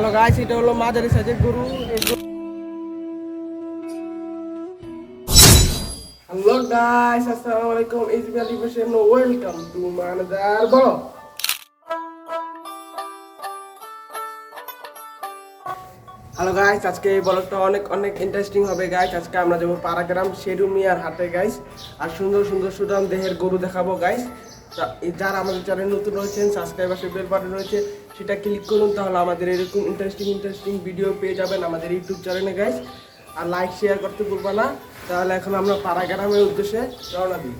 Hello guys এটা হলো মাঝারি সাইজের গরু হ্যালো গাইস আসসালামু আলাইকুম ইজবি আলী হোসেন ওয়েলকাম টু মানদার বলো হ্যালো গাইস আজকে এই ব্লগটা অনেক অনেক ইন্টারেস্টিং হবে গাইস আজকে আমরা যাব পাড়াগ্রাম শেরু মিয়ার হাটে গাইস আর সুন্দর সুন্দর সুদাম দেহের গরু দেখাবো গাইস যারা আমাদের চ্যানেল নতুন রয়েছেন সাবস্ক্রাইব আসে বেল বাটন রয়েছে সেটা ক্লিক করুন, তাহলে আমাদের এরকম ইন্টারেস্টিং ইন্টারেস্টিং ভিডিও পেয়ে যাবেন আমাদের ইউটিউব চ্যানেলে গাইস আর লাইক শেয়ার করতে ভুলবা না। তাহলে এখন আমরা পাড়া গ্রামের উদ্দেশ্যে রওনা দিই।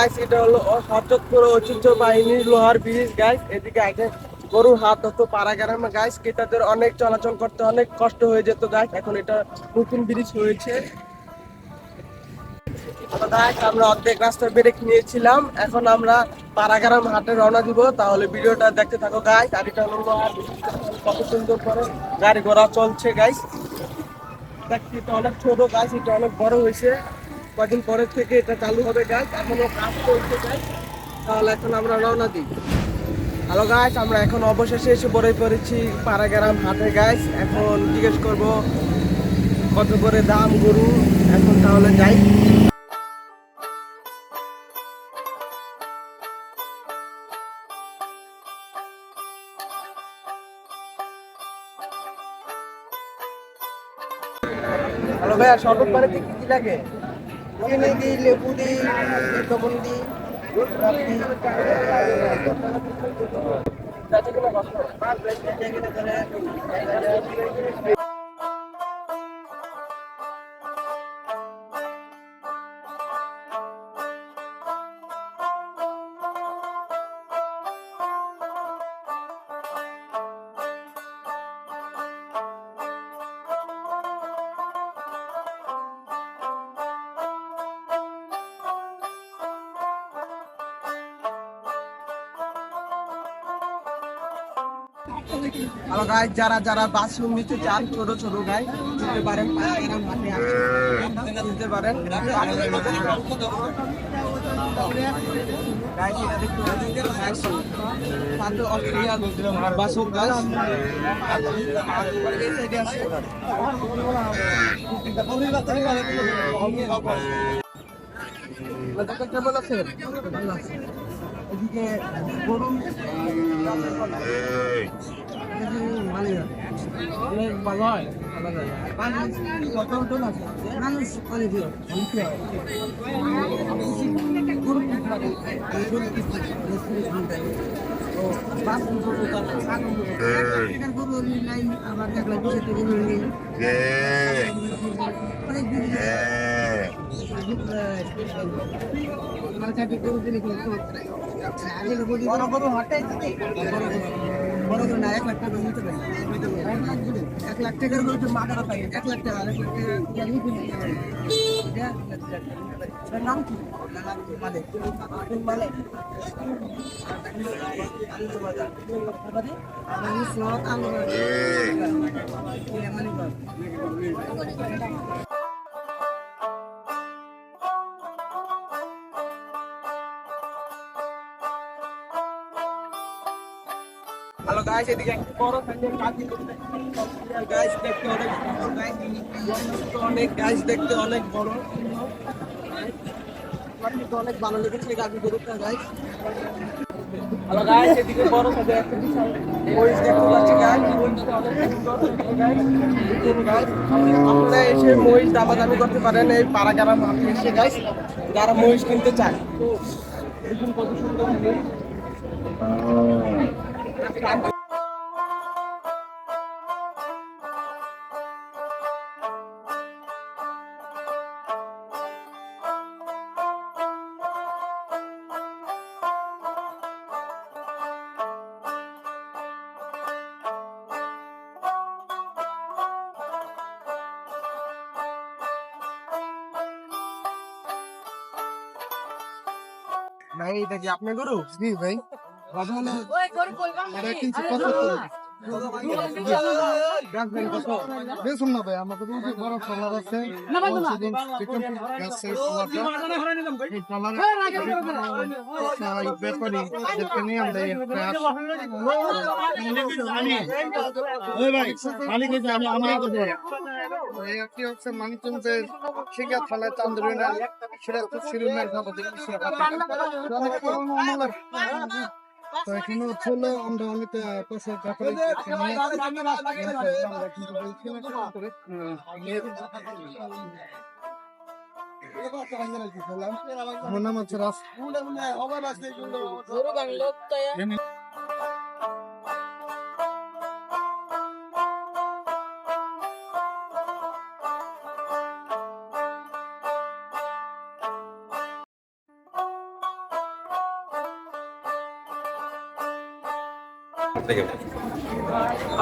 গাইস এটা হলো হরচতপুর ঐতিহ্যবাহিনী লোহার ব্রিজ গাইস এদিকে আগে গরুর হাত হতো পাড়া গ্রামে গাইস ক্রেতাদের অনেক চলাচল করতে অনেক কষ্ট হয়ে যেত গাইস এখন এটা নতুন ব্রিজ হয়েছে। গাইস আমরা অর্ধেক রাস্তা ব্রেক নিয়েছিলাম, এখন আমরা পাড়াগ্রাম হাটে রওনা দিব, তাহলে ভিডিওটা দেখতে থাকো গাইস আর এটা হলো লোহার কত সুন্দর করে গাড়ি ঘোড়া চলছে গাইস দেখছি এটা অনেক ছোট গাছ এটা অনেক বড় হয়েছে। কদিন পরের থেকে এটা চালু হবে গাছ এখনও কাজ চলছে গাছ তাহলে এখন আমরা রওনা দিই। হ্যালো গাছ আমরা এখন অবশেষে এসে বড়ই পড়েছি পাড়াগ্রাম হাটে গাছ এখন জিজ্ঞেস করব, কত করে দাম গরু? এখন তাহলে যাই। হ্যালো ভাইয়া শরবত কি কি লাগে? চিনি দিই লেবু দিই লবণ দিই গাই যারা যারা বাথরুম নিতে চান, ছোট ছোট গাই নিতে পারেন নিতে পারেন। বাসক গাছ। কেমন আছেন? ভালো অনেক ভালো হয় কত ওজন আছে মানুষ করে দিও গরু কি খাবে? গরু কি খাবে? ও, বাছুর গরু তার ছাগল গরু। এটার গরু নাই আবার দেখলাম নেই অনেক মানে গরু দিলে আগে গরু বড় গরু হাটে বড় গরু না এক লাখ টাকা নিতে পারে এক লাখ টাকার গরু মাথাটা পাই। এক লাখ টাকা এক লাখ টাকা নাম কি? নাম মালে আমি হ্যালো গাইস একটা কাঠি করতে গাইস দেখতে অনেক অনেক দেখতে অনেক বড়। আমার অনেক ভালো লেগেছে গাভি গরুটা গাইস হ্যালো গাইস এদিকে বড় মহিষ দেখতে পাচ্ছি গাইস অনেক সুন্দর গাইস আপনারা এসে মহিষ দামাদামি করতে পারেন, এই পাড়াগ্রাম মাঠে এসে গাইস যারা মহিষ কিনতে চায়। দেখুন কত সুন্দর নাই এটা কি আপনার গরু জি ভাই বেশুন না ভাই আমাকে তো যে বড় ট্রলার আছে হচ্ছে একটি হচ্ছে মানিকগঞ্জের শিখা থানায় চান্দুরিনা সেটা খুব শিরুমের খাবার তো এখানে হচ্ছে হলো আমরা অনেক ব্যাপারে করে আমার নাম হচ্ছে রাস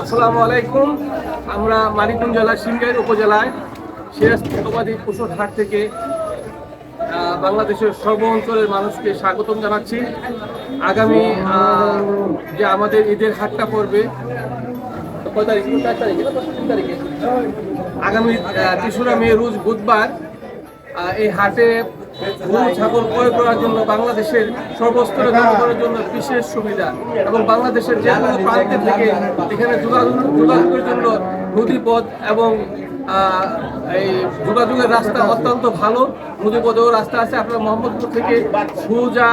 আসসালামু আলাইকুম। আমরা মানিকগঞ্জ জেলার সিংগাইর উপজেলায় সিরাজপুরবাদী পশুর হাট থেকে বাংলাদেশের সর্ব অঞ্চলের মানুষকে স্বাগতম জানাচ্ছি। আগামী যে আমাদের ঈদের হাটটা পড়বে? আগামী তেসরা মে রোজ বুধবার এই হাটে গরু, ছাগল ক্রয় করার জন্য বাংলাদেশের সর্বস্তরে করার জন্য বিশেষ সুবিধা এবং বাংলাদেশের যে কোনো প্রান্তে থেকে এখানে যোগাযোগ যোগাযোগের জন্য নদীপথ এবং এই যোগাযোগের রাস্তা অত্যন্ত ভালো। নদীপথেও রাস্তা আছে। আপনারা মোহাম্মদপুর থেকে সুজা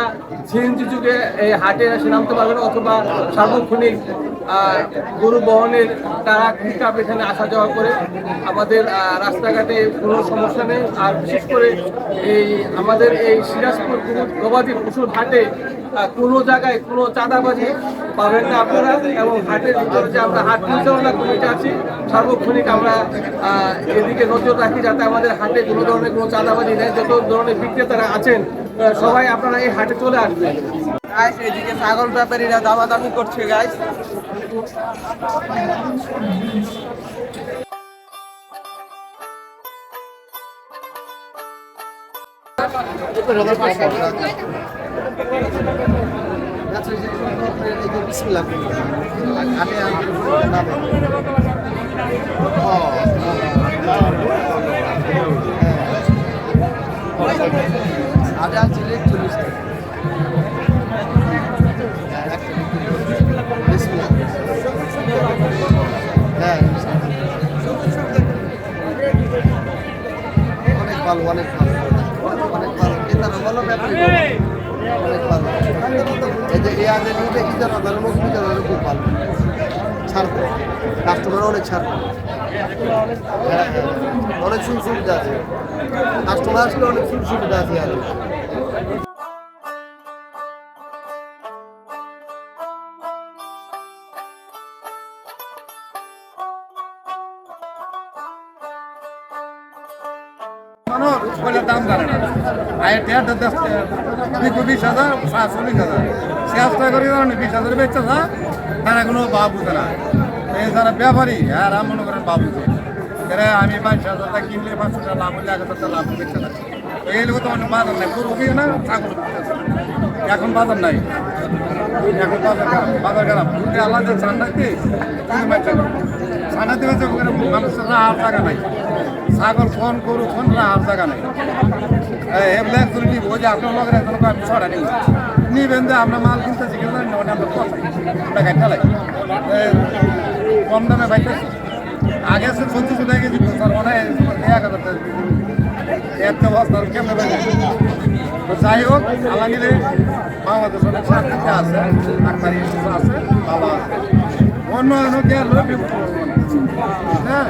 সিএনজি যুগে এই হাটে এসে নামতে পারবেন অথবা সার্বক্ষণিক গরু বহনের তারা পিকআপ এখানে আসা যাওয়া করে। আমাদের রাস্তাঘাটে কোনো সমস্যা নেই। আর বিশেষ করে এই আমাদের এই সিরাজপুর গবাদি পশুর হাটে কোনো জায়গায় কোনো চাঁদাবাজি পাবেন না আপনারা এবং হাটের ভিতরে যে আমরা হাট পরিচালনা কমিটি আছি সার্বক্ষণিক আমরা এদিকে নজর রাখি যাতে আমাদের হাটে কোনো ধরনের কোনো চাঁদাবাজি নেই। যত ধরনের বিক্রেতারা আছেন সবাই আপনারা এই হাটে চলে আসবেন। এদিকে ছাগল ব্যাপারীরা দামাদামি করছে গাইস আগে আছে চল্লিশ হ্যাঁ অনেক ভালো অনেক ভালো ভালো অনেক আগে কি জানো ভালো লোক নিতে ভালো খুব ভালো। ছাড় কাস্টমার অনেক হ্যাঁ হ্যাঁ। অনেক সুযোগ সুবিধা আছে। কাস্টমার আসলে অনেক সুযোগ সুবিধা আছে আর। মানুষ বলে দাম জানে না। আয়ের টেয়ারটা দশ দুই বিশ হাজার চল্লিশ হাজার। সে আস্তে করে ধরেন বিশ হাজার বেচছে না তারা কোনো ভাব বুঝে না। এই যারা ব্যাপারী হ্যাঁ রাম মনে করেন ভাব বুঝে। এরা আমি বাইশ হাজার টাকা কিনলে পাঁচশো টাকা লাভ হলে এক হাজার টাকা লাভ বেচছে না। তো এই লোক তো অনেক বাজার নাই, গরু কিনে না, ছাগল। এখন বাজার নাই। এখন বাজার খারাপ বাজার খারাপ। যদি আল্লাহ যে চান রাখতে ছানা মানুষের রাহার জায়গা নাই। ছাগল ফোন গরু ফোন রাহার জায়গা নাই। এগুলো একজন নিব যে আপনার লগের আমি ছড়া নিব নিবেন যে, আমরা মাল কিনতে শিখে আমরা গাড়ি চালাই। কম দামে পাইতেছি আগে সে পঁচিশ টাকা কেজি স্যার মনে হয় এক হাজার এত বস্তা কেমনে পাইবে তো যাই হোক আলামিরে বাংলাদেশ অনেক শান্তিতে আছে, ডাক্তারি আছে আছে। অন্য অন্য হ্যাঁ?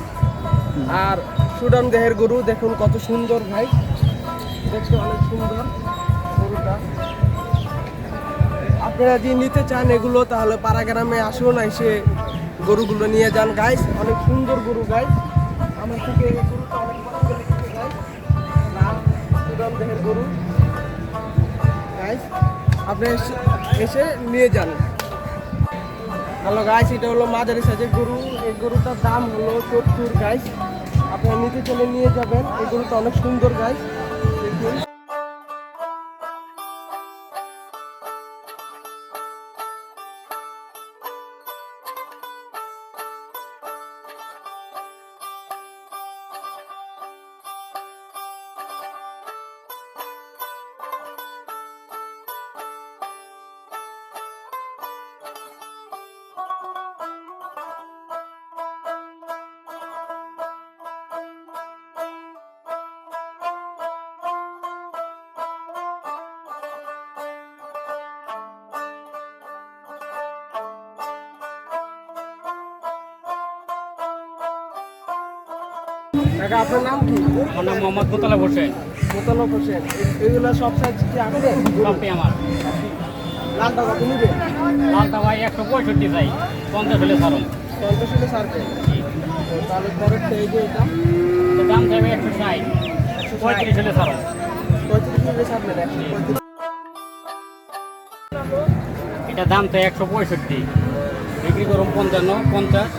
আর সুডান দেহের গরু, দেখুন কত সুন্দর ভাই। দেখতে অনেক সুন্দর গরুটা। আপনারা যদি নিতে চান এগুলো, তাহলে পাড়াগ্রামে আসুন, এসে গরুগুলো নিয়ে যান। গাইস অনেক সুন্দর গরু গাইস আমার থেকে দেহের গরু। গাইস আপনি এসে নিয়ে যান। হ্যালো গাইস এটা হলো মাঝারি সাইজের গরু। এই গরুটার দাম হলো সত্তর গাইস আপনারা নিতে চলে নিয়ে যাবেন। এই গরুটা অনেক সুন্দর গাইস কাকা আপনার নাম কি? আমার নাম মোহাম্মদ মোতালা হোসেন। মোতালব হোসেন। এ- এগুলো সব সাইজ কি আমার। লালটা কত নিবে লালটা ভাই একশো পঁয়ষট্টি চাই পঞ্চাশ হলে সারুন। পঞ্চাশ হলে সারবে? তাহলে পরের এই যে এটা? দাম একশো ষাট। পঁয়ত্রিশ হলে পঁয়ত্রিশ হলে সারবেন একশো পঁয়ত্রিশ এটা দাম চাই একশো পঁয়ষট্টি। বিক্রি করুন পঞ্চান্ন পঞ্চাশ।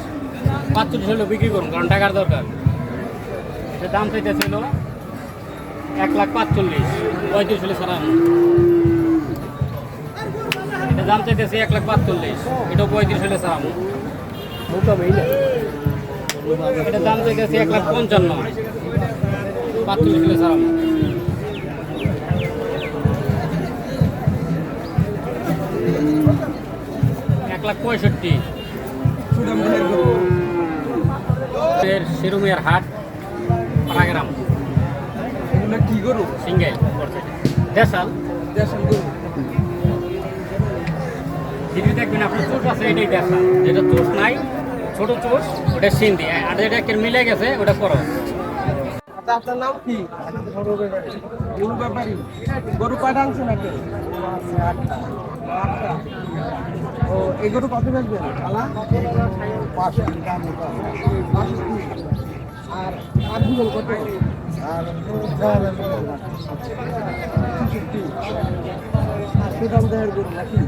পাঁচচল্লিশ হলে বিক্রি করুন কারণ টাকার দরকার। এটা দাম চাইতেছিল এক লাখ পাঁচচল্লিশ। পঁয়ত্রিশ হলে সারান। এটা দাম চাইতেছে এক লাখ পাঁচচল্লিশ। এটাও পঁয়ত্রিশ হলে মোটামুটি এটা দাম চাইতেছে এক লাখ পঞ্চান্ন। পাঁচচল্লিশ হলে সারানো। এক লাখ পঁয়ষট্টি। এর হাট। পাড়াগ্রাম এগুলো কি গরু? সিঙ্গেল দেশাল। দেশের গরু। যদি দেখবেন আপনার চোষ আছে এটাই দেশাল। যেটা চোষ নাই ছোট চোষ ওটা সিন্ধি। আর যেটা একের মিলে গেছে ওটা করো আচ্ছা আপনার নাম কি? গরু ব্যাপারী। গরু কয়টা আনছেন আপনি আটটা ও এই গরু কত বেচবেন? আলা আর আর দুজন কত? আর সুদাম দেহের গরু নাকি?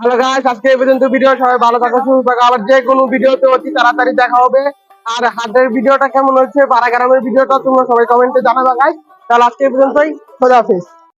হ্যালো গাইস আজকে এই পর্যন্ত ভিডিও সবাই ভালো থাকো, সুস্থ থাকো। আবার যে কোনো ভিডিওতে অতি তাড়াতাড়ি দেখা হবে। আর হাটের ভিডিওটা কেমন হচ্ছে পাড়া গ্রামের ভিডিওটা তোমরা সবাই কমেন্টে জানাবা গাইস তাহলে আজকে এই পর্যন্তই, খোদা হাফেজ।